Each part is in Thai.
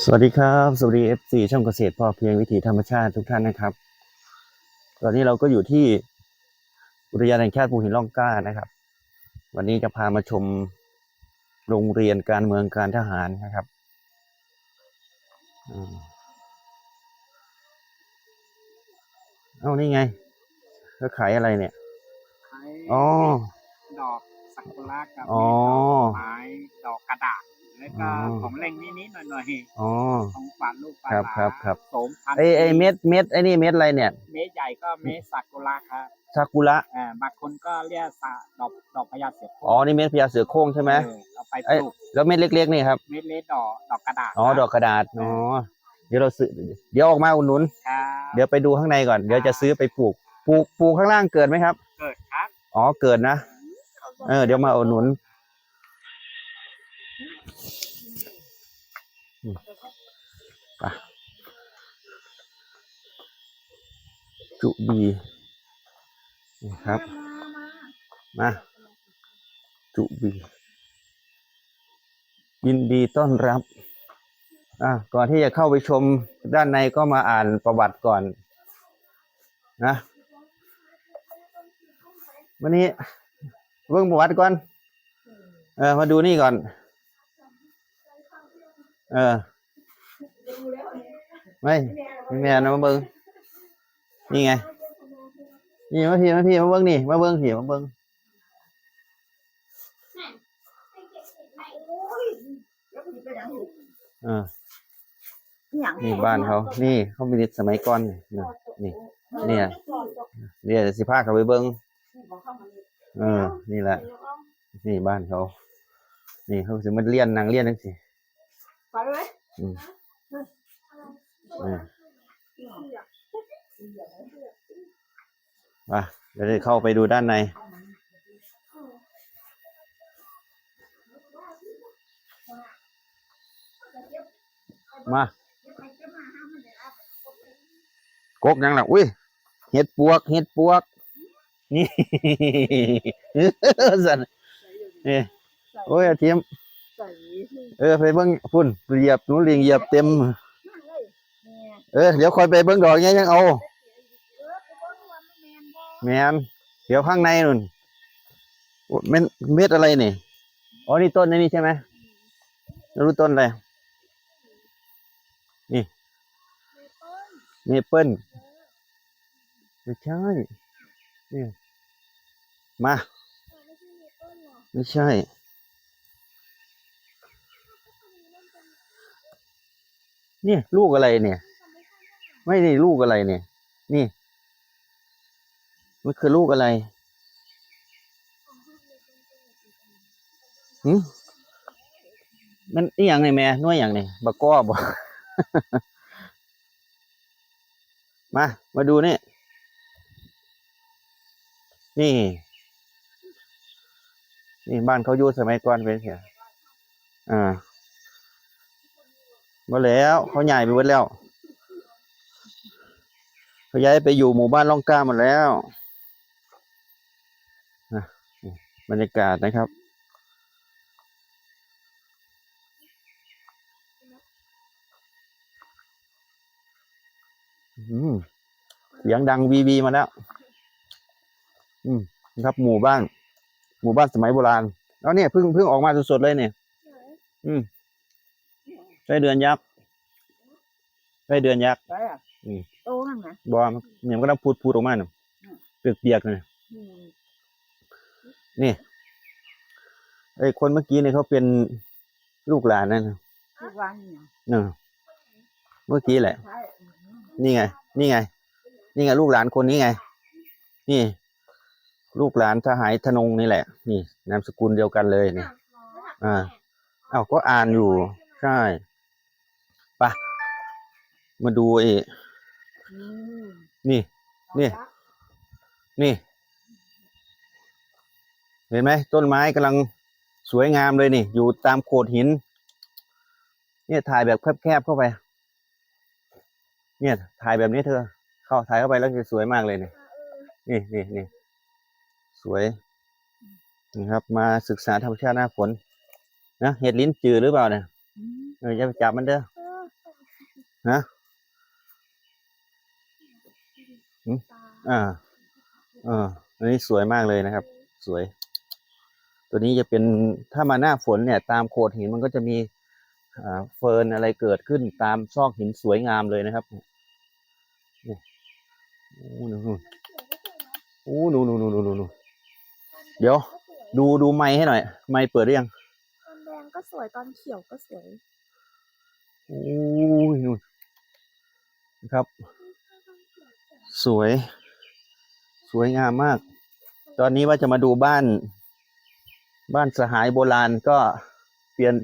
สวัสดีครับสวัสดีเอฟซีช่องเกษตรพอเพียงวิถีธรรมชาติทุกท่านนะครับ ตอนนี้เราก็อยู่ที่อุทยานแห่งชาติภูหินร่องกล้านะครับ วันนี้จะพามาชมโรงเรียนการเมืองการทหารนะครับอืมเอ้านี่ไงเขาขายอะไรเนี่ยใช้อ๋อดอกซากุระกับอ๋อดอกไม้ดอกกระดาษ แล้วก็อ๋อของเล่นนิดๆหน่อยอ๋อๆของฝานลูกปลาครับครับครับโสมพันธุ์ไอไอเม็ดเม็ดไอนี่เม็ดอะไรเนี่ย เม็ดใหญ่ก็เม็ดซากุระครับซากุระอ่าบางคนก็เรียกซาดอกดอกพญาเสือโคร่งอ๋อนี่เม็ดพญาเสือโคร่งใช่ไหมเออเอาไปไอ้ปลูกแล้วเม็ดเล็กๆนี่ครับเม็ดเล็กดอกดอกกระดาษอ๋อครับดอกกระดาษอ๋อเดี๋ยวเราซื้อเดี๋ยวออกมาอุดหนุนครับเดี๋ยวไปดูข้างในก่อนเดี๋ยวจะซื้อไปปลูกปลูกปลูกข้างล่างเกิดไหมครับ เกิดครับอ๋อเกิดนะ เออเดี๋ยวมาอุดหนุน อืมไปจุบีนี่ครับ มาจุบี ยินดีต้อนรับอะก่อนที่จะเข้าไปชมด้านในก็มาอ่านประวัติก่อนนะวันนี้เบิ่งประวัติก่อน เออมาดูนี่ก่อน เออไม่ไม่แม่นะมาเบิ่งนี่ไง นี่มาพี่มาพี่มาเบิ่งนี่มาเบิ่งพี่มาเบิ่งเออนี่บ้านเขา นี่เขามีนิสมัยก่อนนี่นี่เนี่ยเนี่ยเรียวสิพาเขาไปเบิ้งเออ นี่แหละ นี่บ้านเขา นี่เขาสิมาเลี้ยนนางเลี้ยนนั่นสิ อืมนี่มาเดี๋ยวจะเข้าไปดูด้านใน มากกยังล่ะอุ้ยเห็ดปวก เห็ดปวก นี่สันนี่โอ้ยเทียม เออไปเบิ้งพุ่นเหยียบหนูเลียงเหยียบเต็ม เออเดี๋ยวคอยไปเบิ้งดอกเนี้ยยังเอาแมนเดี๋ยวข้างในนู่นเม็ดเม็ดอะไรนี่อ๋อนี่ต้นนี่ใช่ไหมรู้ต้นอะไรนี่เมเปิ้ลไม่ใช่นี่มา ไม่ใช่ นี่ลูกอะไรเนี่ย ไม่นี่ลูกอะไรเนี่ย นี่ มันคือลูกอะไรหืมมันอีหยังไงแม่น้อยอย่างนี่บักก้อบ่มา มาดูนี่ นี่ นี่บ้านเขาอยู่สมัยก่อนเป็นเสียอ่า มาแล้วเขาใหญ่ไปหมดแล้วเขาย้ายไปอยู่หมู่บ้านล่องกล้าหมดแล้วนะบรรยากาศนะครับ อืมเสียงดังวีวีมาแล้ว อืมนะครับ หมู่บ้าน หมู่บ้านสมัยโบราณแล้วเนี่ยเพิ่งเพิ่งออกมาสดๆเลยเนี่ย อืม ไส้เดือนยักษ์ไส้เดือนยักษ์ใช่อะโตนั่นนะบอมเนี่ยมันก็ต้องพูดพูดออกมาเนี่ยเปียกๆเลยนี่ไอ้คนเมื่อกี้เนี่ยเขาเป็นลูกหลานนั่นน่ะทุกวันเนี่ยเนอะเมื่อกี้แหละ ใช่นี่ไง นี่ไง นี่ไง ลูกหลานคนนี้ไง นี่ ลูกหลานทหารธนงนี่แหละ นี่นามสกุลเดียวกันเลยนี่ อ่าอ้าวก็อ่านอยู่ ใช่ไปะ มาดูไอ้อืมนี่ นี่ นี่ เห็นไหมต้นไม้กำลังสวยงามเลยนี่ อยู่ตามโขดหิน เนี่ยถ่ายแบบแคบๆเข้าไป เนี่ยถ่ายแบบนี้เธอ เข้าถ่ายเข้าไปแล้วจะสวยมากเลยนี่นี่นี่นี่สวยนี่ครับ มาศึกษาธรรมชาติหน้าฝนนะเห็ดลิ้นจือหรือเปล่าเนี่ยอืมเอออย่าไปจับมันเด้อนะหืม อ่าอ่าอันนี้สวยมากเลยนะครับ สวย ตัวนี้จะเป็นถ้ามาหน้าฝนเนี่ย ตามโขดหินมันก็จะมีอ่าเฟิร์นอะไรเกิดขึ้นตามซอกหินสวยงามเลยนะครับนี่โอ้นู่นนู่นโอ้นู่นนู่นนู่นนู่นนู่นเดี๋ยว ดูดูไม้ให้หน่อย ไม้เปิดหรือยังตอนแดงก็สวยตอนเขียวก็สวยโอ้ยนู่นนะครับ สวย สวยงามมาก ตอนนี้ว่าจะมาดูบ้าน บ้านสหายโบราณก็เปลี่ยน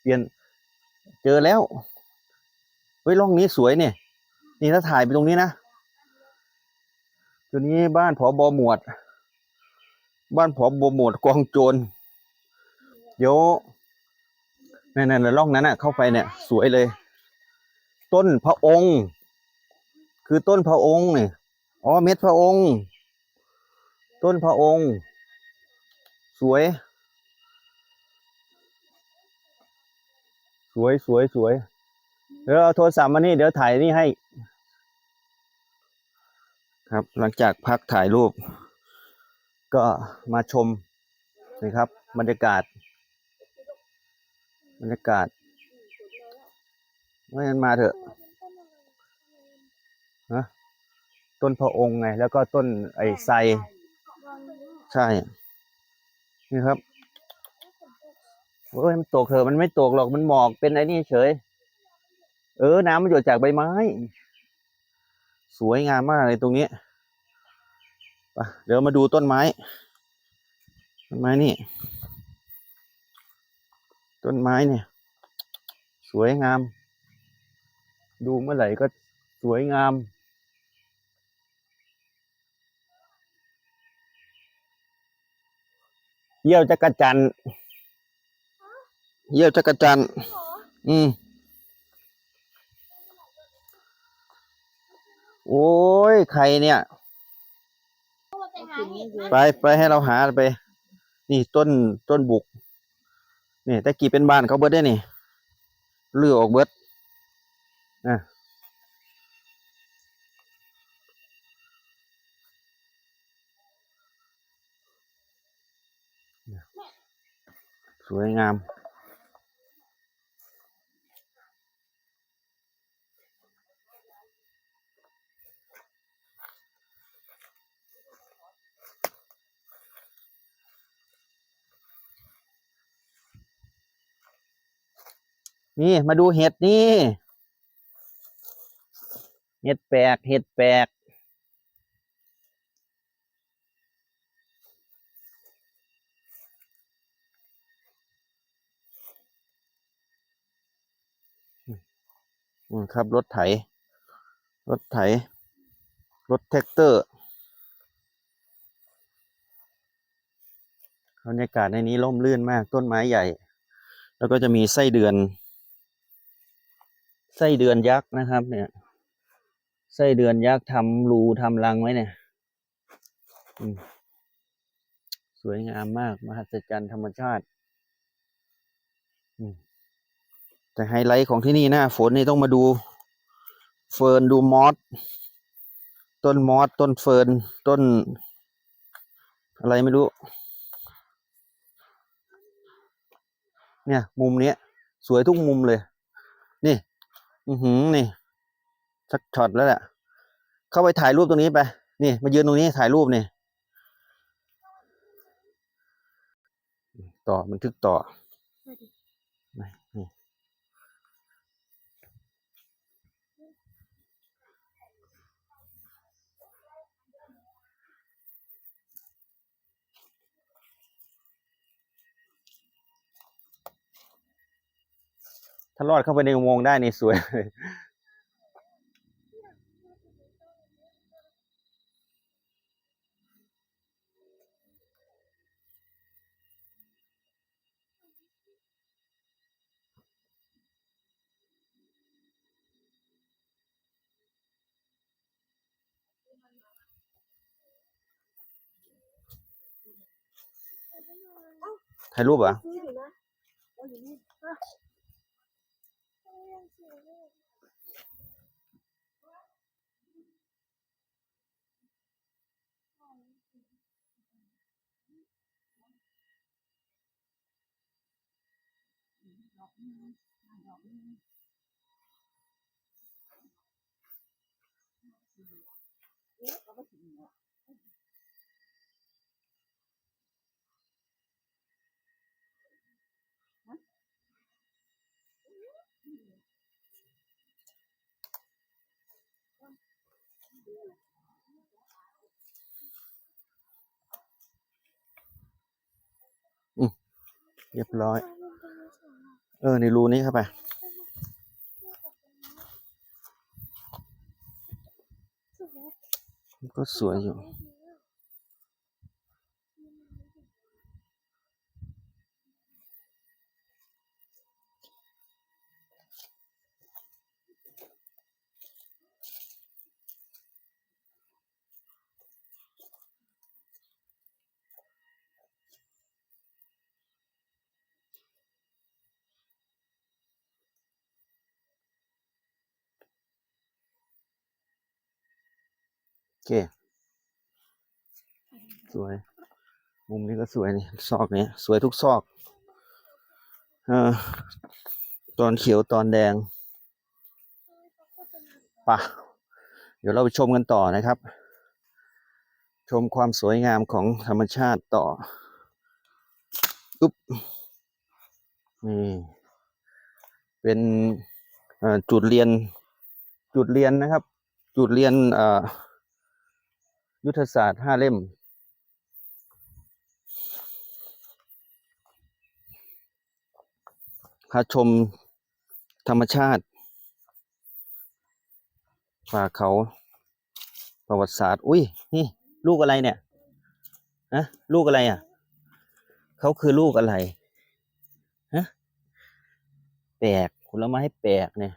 เปลี่ยนเจอแล้วเฮ้ยร่องนี้สวยเนี่ย นี่ถ้าถ่ายไปตรงนี้นะตัวนี้บ้านผอบอหมวด บ้านผอบอหมวดกองโจรเดี๋ยวนั่นนั่นร่องนั้นน่ะ เข้าไปเนี่ย สวยเลย ต้นพระองค์ คือต้นพระองค์เนี่ยอ๋อเม็ดพระองค์ ต้นพระองค์ สวย สวยสวยสวยเดี๋ยวเอาโทรศัพท์มานี่เดี๋ยวถ่ายนี่ให้ ครับ หลังจากพักถ่ายรูป ก็มาชมนะครับ บรรยากาศ บรรยากาศไม่งั้นมาเถอะ ฮะต้นพระองค์ไง แล้วก็ต้นไอ้ไทรใช่ นี่ครับโอ้ยมันตกเถอะมันไม่ตกหรอกมันหมอกเป็นไอ้นี่เฉย เออ น้ำมันหยดจากใบไม้ สวยงามมากเลยตรงนี้ไปเดี๋ยวมาดูต้นไม้ ต้นไม้นี่ ต้นไม้เนี่ย สวยงาม ดูเมื่อไหร่ก็สวยงาม เยี่ยวจักรจันทร์เยี่ยวจักรจันทร์อืมโอ้ยใครเนี่ย ไปไปให้เราหาไป นี่ต้นต้นบุก นี่แต่กี่เป็นบ้านเขาเบิดได้นี่เลือออกเบิดอะ สวยงาม นี่ มาดูเห็ดนี่ เห็ดแปลก เห็ดแปลก ครับรถไถ รถไถ รถแท็กเตอร์บรรยากาศในนี้ร่มรื่นมากต้นไม้ใหญ่ แล้วก็จะมีไส้เดือน ไส้เดือนยักษ์นะครับ เนี่ยไส้เดือนยักษ์ทำรูทำรังไว้เนี่ยสวยงามมาก มหัศจรรย์ธรรมชาติ อืม แต่ไฮไลท์ของที่นี่หน้าฝนนี่ต้องมาดู เฟิร์นดูมอสต้นมอสต้นเฟิร์นต้น อะไรไม่รู้ เนี่ย มุมเนี้ย สวยทุกมุมเลย นี่ อือหือนี่สักช็อตแล้วแหละเข้าไปถ่ายรูปตรงนี้ไป นี่ มายืนตรงนี้ถ่ายรูปนี่ต่อบันทึกต่อารอดเข้าไปในอุโมงค์ได้นี่สวยเลยถ่ายรูปอะ นี่อยู่นะเอาอยู่นี่ เรียบร้อย เออในรูนี้เข้าไปก็สวยอยู่ เค สวย มุมนี้ก็สวยนี่ซอกนี้สวยทุกซอกอตอนเขียวตอนแดงปะเดี๋ยวเราไปชมกันต่อนะครับ ชมความสวยงามของธรรมชาติต่ออุ๊บนี่เป็นจุดเรียนจุดเรียนนะครับ จุดเรียนอ่อ ยุทธศาสตร์ห้าเล่ม พาชมธรรมชาติ ป่าเขาประวัติศาสตร์ อุ้ย นี่ ลูกอะไรเนี่ยฮะลูกอะไรอะ เขาคือลูกอะไรฮะแปลกผลไม้แปลกเนี่ย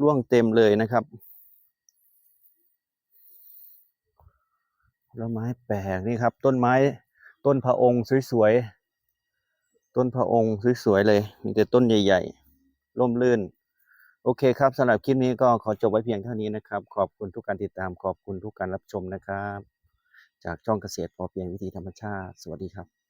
ร่วงเต็มเลยนะครับ แล้วไม้แปลกนี่ครับ ต้นไม้ต้นพระองค์สวยๆ ต้นพระองค์สวยๆเลย มีแต่ต้นใหญ่ๆ ร่มรื่น โอเคครับสำหรับคลิปนี้ก็ขอจบไว้เพียงเท่านี้นะครับ ขอบคุณทุกการติดตามขอบคุณทุกการรับชมนะครับ จากช่องเกษตรพอเพียงวิธีธรรมชาติ สวัสดีครับ